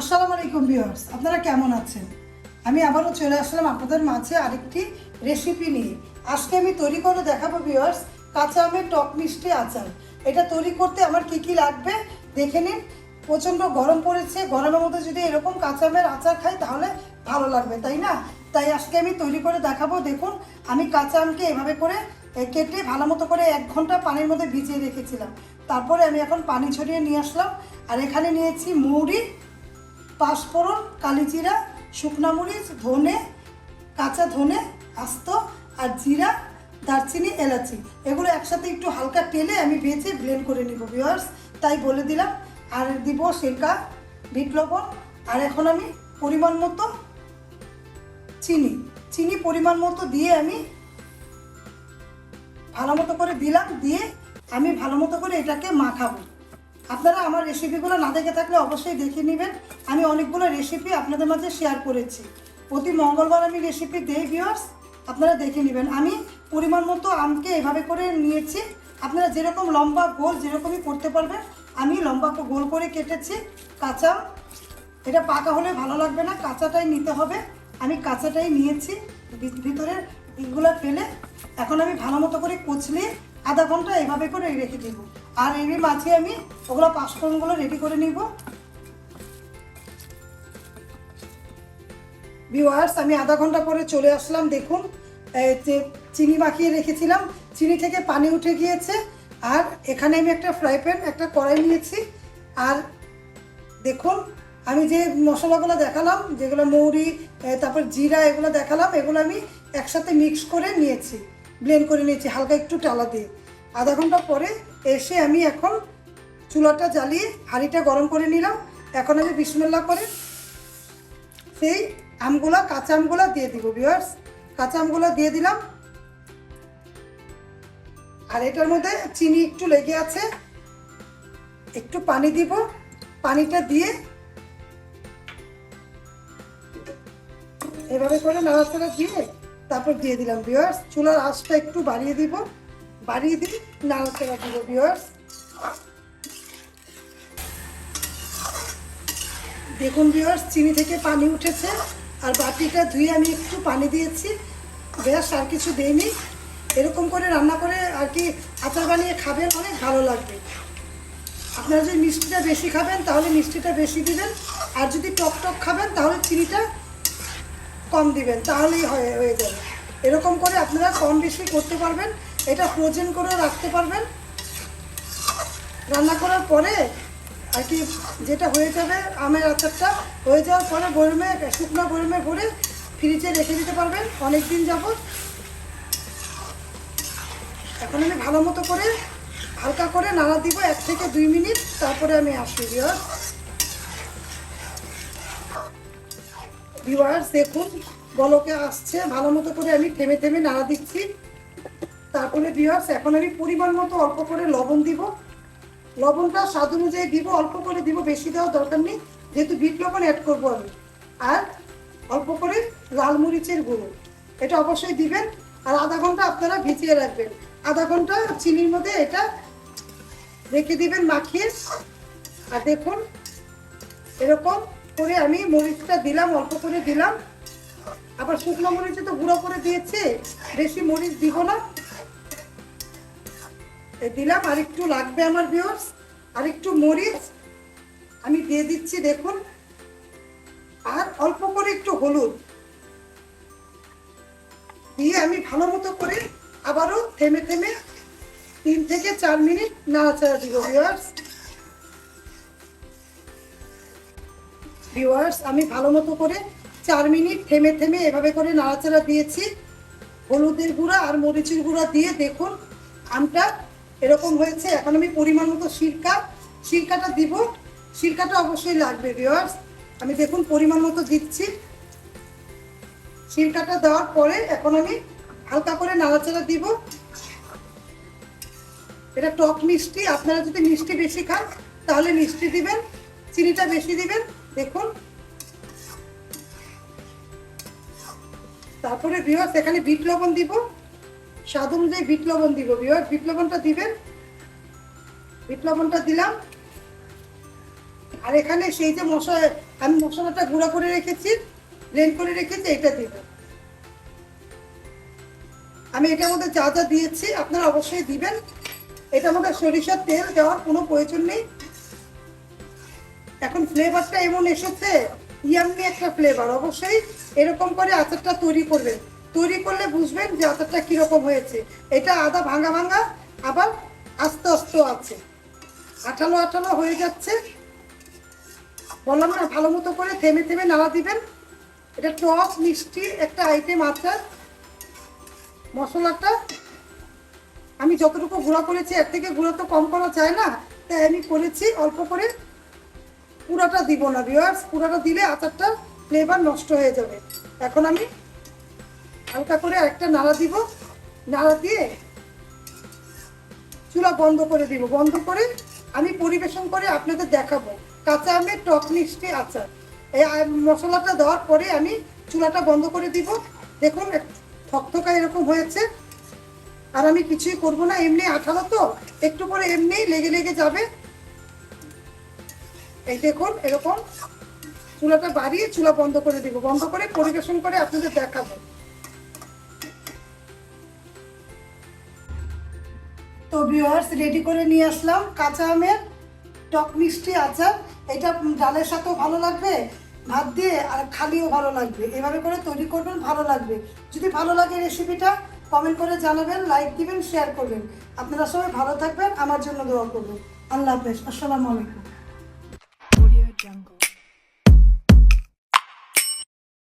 আসসালামু আলাইকুম ভিউয়ার্স, আপনারা কেমন আছেন? আমি আবারও চলে আসলাম আপনাদের মাঝে আরেকটি রেসিপি নিয়ে। আজকে আমি তৈরি করে দেখাবো ভিউয়ার্স, কাঁচা আমের টক মিষ্টি আচার। এটা তৈরি করতে আমার কি কি লাগবে? দেখে নিন। প্রচণ্ড গরম পড়েছে, গরমের মধ্যে যদি এরকম কাঁচা আমের আচার খাই তাহলে ভালো লাগবে, তাই না? তাই আজকে আমি তৈরি করে দেখাবো। দেখুন, আমি কাঁচা আমকে এভাবে করে কেটে ভালো মতো করে এক ঘণ্টা পানির মধ্যে ভিজিয়ে রেখেছিলাম। তারপরে আমি এখন পানি ছড়িয়ে নিয়ে আসলাম। আর এখানে নিয়েছি মৌরি পাঁচফোড়ন কালিজিরা, শুকনা মরিচ, ধনে, কাঁচা ধনে, আস্ত আর জিরা, দারচিনি, এলাচি। এগুলো একসাথে একটু হালকা তেলে আমি ভেজে ব্লেন্ড করে নিব ভিউয়ার্স তাই বলে দিলাম, আর দিব সিরকা, বিট লবণ। আর এখন আমি পরিমাণ মতো চিনি। চিনি পরিমাণ মতো দিয়ে আমি ভালো মতো করে দিলাম, দিয়ে আমি ভালো মতো করে এটাকে মাখাবো। আপনারা আমার রেসিপিগুলো না দেখে থাকলে অবশ্যই দেখে নেবেন। আমি অনেকগুলো রেসিপি আপনাদের মাঝে শেয়ার করেছি। প্রতি মঙ্গলবার আমি রেসিপি দেই ভিউয়ার্স আপনারা দেখে নেবেন। আমি পরিমাণ মতো আমকে এভাবে করে নিয়েছি। আপনারা যেরকম লম্বা গোল যেরকমই করতে পারবেন, আমি লম্বা গোল করে কেটেছি। কাঁচা। এটা পাকা হলে ভালো লাগবে না, কাঁচাটাই নিতে হবে। আমি কাঁচাটাই নিয়েছি, ভি- ভিতরের ইগুলো ফেলে। এখন আমি ভালো মতো করে কুচলিয়ে আধা ঘণ্টা এভাবে করে রেখে দিব। আর এর মাঝে আমি ওগুলো পাঁচফোড়নগুলো রেডি করে নিব। ভিউয়ার্স আমি আধা ঘণ্টা পরে চলে আসলাম, দেখুন যে চিনি মাখিয়ে রেখেছিলাম, চিনি থেকে পানি উঠে গিয়েছে, আর এখানে আমি একটা ফ্রাই প্যান একটা কড়াই নিয়েছি, আর দেখুন, আমি যে মশলাগুলো দেখালাম, যেগুলো মৌরি তারপর জিরা, এগুলো দেখালাম, এগুলো আমি একসাথে মিক্স করে নিয়েছি ব্লেন্ড করে নিয়েছি, হালকা একটু টালা দিয়ে। আধা ঘণ্টা পরে এসে আমি এখন চুলাটা জ্বালিয়ে হাঁড়িটা গরম করে নিলাম। এখন আমি বিসমিল্লা করে সেই আমগুলা, কাঁচা আমগুলা দিয়ে দিব বিয়ার্স কাঁচা আমগুলা দিয়ে দিলাম। আর এটার মধ্যে চিনি একটু লেগে আছে। একটু পানি দিব। পানিটা দিয়ে এভাবে করে নাড়াচাড়া দিয়ে তারপর দিয়ে দিলাম বিয়ার্স চুলার আঁচটা একটু বাড়িয়ে দিব। বাড়িয়ে দিয়ে নাড়াচাড়া বিয়ার্স দেখুন বিয়ার্স চিনি থেকে পানি উঠেছে, আর বাটিটা ধুয়ে আমি একটু পানি দিয়েছি। ব্যাস, আর কিছু দেইনি। এরকম করে রান্না করে আর কি আচার বানিয়ে খাবেন, অনেক ভালো লাগবে। আপনারা যদি মিষ্টিটা বেশি খাবেন, তাহলে মিষ্টিটা বেশি দিবেন। আর যদি টক টক খাবেন, তাহলে চিনিটা কম দিবেন, তাহলেই হয়ে হয়ে যাবে। এরকম করে আপনারা কম বেশি করতে পারবেন। এটা ফ্রোজেন করেও রাখতে পারবেন। রান্না করার পরে আর কি যেটা হয়ে যাবে, আমের আচারটা হয়ে যাওয়ার পরে গরমে, শুকনো গরমে ভরে ফ্রিজে রেখে দিতে পারবেন অনেক দিন যাবত এখন আমি ভালো মতো করে হালকা করে নাড়া দিব এক থেকে দুই মিনিট, তারপরে আমি আসি ভিওয়ার্স ভিওয়ার্স দেখুন। বলকে আসছে, ভালো মতো করে আমি থেমে থেমে নাড়া দিচ্ছি। তারপরে ভিওয়ার্স এখন আমি পরিমাণ মতো অল্প করে লবণ দিব। লবণটা স্বাদ অনুযায়ী দিব, অল্প করে দিব, বেশি দেওয়ার দরকার নেই। যেহেতু বিট লবণ অ্যাড করব আমি। আর অল্প করে লাল মরিচের গুঁড়ো। এটা অবশ্যই দিবেন। আর আধা ঘণ্টা আপনারা ভিজিয়ে রাখবেন। আধা ঘণ্টা চিনির মধ্যে এটা রেখে দিবেন মাখিয়ে। আর দেখুন, এরকম করে আমি মরিচটা দিলাম, অল্প করে দিলাম। আবার শুকনো মরিচে তো গুঁড়ো করে দিয়েছে। বেশি মরিচ দিব না। দিলাম, আর একটু লাগবে আমার ভিউর্স আর একটু মরিচ। আমি দিয়ে দিচ্ছি, দেখুন। আর অল্প করে একটু হলুদ। দিয়ে আমি ভালো মতো করে আবারও থেমে থেমে তিন থেকে চার মিনিট নাড়াচাড়া দিব ভিউয়ার্স ভিউয়ার্স আমি ভালো মতো করে চার মিনিট থেমে থেমে এভাবে করে নাড়াচাড়া দিয়েছি। হলুদের গুঁড়া আর মরিচের গুঁড়া দিয়ে দেখুন আমটা এরকম হয়েছে। এখন আমি পরিমাণ মতো সিরকা, সিরকাটা দিব। সিরকাটা অবশ্যই লাগবে ভিউয়ার্স আমি দেখুন পরিমাণ মতো দিচ্ছি। সিরকাটা দেওয়ার পরে এখন আমি হালকা করে নাড়াচাড়া দিব। এটা টক মিষ্টি, আপনারা যদি মিষ্টি বেশি খান তাহলে মিষ্টি দিবেন, চিনিটা বেশি দিবেন। দেখুন তারপরে বিয়ার্স এখানে বিট লবণ দিব। স্বাদ অনুযায়ী বিট লবণ দিব। বিয়ার বিট লবণটা দিবেন। বিট লবণটা দিলাম। আর এখানে সেই যে মশলা, আমি মশলাটা গুঁড়া করে রেখেছি ব্লেন্ড করে রেখেছি, এটা দেব আমি এটার মধ্যে যা যা দিয়েছি, আপনারা অবশ্যই দিবেন। এটার মধ্যে সরিষার তেল দেওয়ার কোনো প্রয়োজন নেই। এখন ফ্লেভারটা এমন এসেছে ইয়াম্মি একটা ফ্লেভার অবশ্যই এরকম করে আচারটা তৈরি করবেন। তৈরি করলে বুঝবেন যে আচারটা কীরকম হয়েছে। এটা আদা ভাঙা ভাঙা, আবার আস্তে আস্তে আছে। আঠালো আঠালো হয়ে যাচ্ছে। বললাম না, ভালো মতো করে থেমে থেমে নাড়া দিবেন। এটা টক, মিষ্টি একটা আইটেম আচার মশলাটা আমি যতটুকু গুঁড়া করেছি, এর থেকে গুঁড়ো তো কম করা যায় না, তাই আমি করেছি অল্প করে। পুরাটা দিব না ভিউয়ার্স পুরাটা দিলে আচারটা ফ্লেভার নষ্ট হয়ে যাবে। এখন আমি হালকা করে আরেকটা নাড়া দিব। নাড়া দিয়ে চুলা বন্ধ করে দিব। বন্ধ করে আমি পরিবেশন করে আপনাদের দেখাবো। কাঁচা আমের টক মিষ্টি আচার। এই মশলাটা দেওয়ার পরে আমি চুলাটা বন্ধ করে দিব। দেখুন থকথকা এরকম হয়েছে। আর আমি কিছুই করব না। এমনি আঠালো তো, একটু পরে এমনি লেগে লেগে যাবে। এই দেখুন, এরকম চুলাটা বাড়িয়ে চুলা বন্ধ করে দিব। বন্ধ করে পরিবেশন করে আপনাদের দেখাবো। তো ভিউয়ার্স রেডি করে নিয়ে আসলাম কাঁচা আমের টক মিষ্টি আচার। এটা ডালের সাথেও ভালো লাগবে, ভাত দিয়ে আর খালিও ভালো লাগবে। এভাবে করে তৈরি করবেন, ভালো লাগবে। যদি ভালো লাগে রেসিপিটা কমেন্ট করে জানাবেন লাইক দিবেন শেয়ার করবেন। আপনারা সবাই ভালো থাকবেন, আমার জন্য দোয়া করবেন। আল্লাহ হাফেজ, আসসালামু আলাইকুম। Jungle.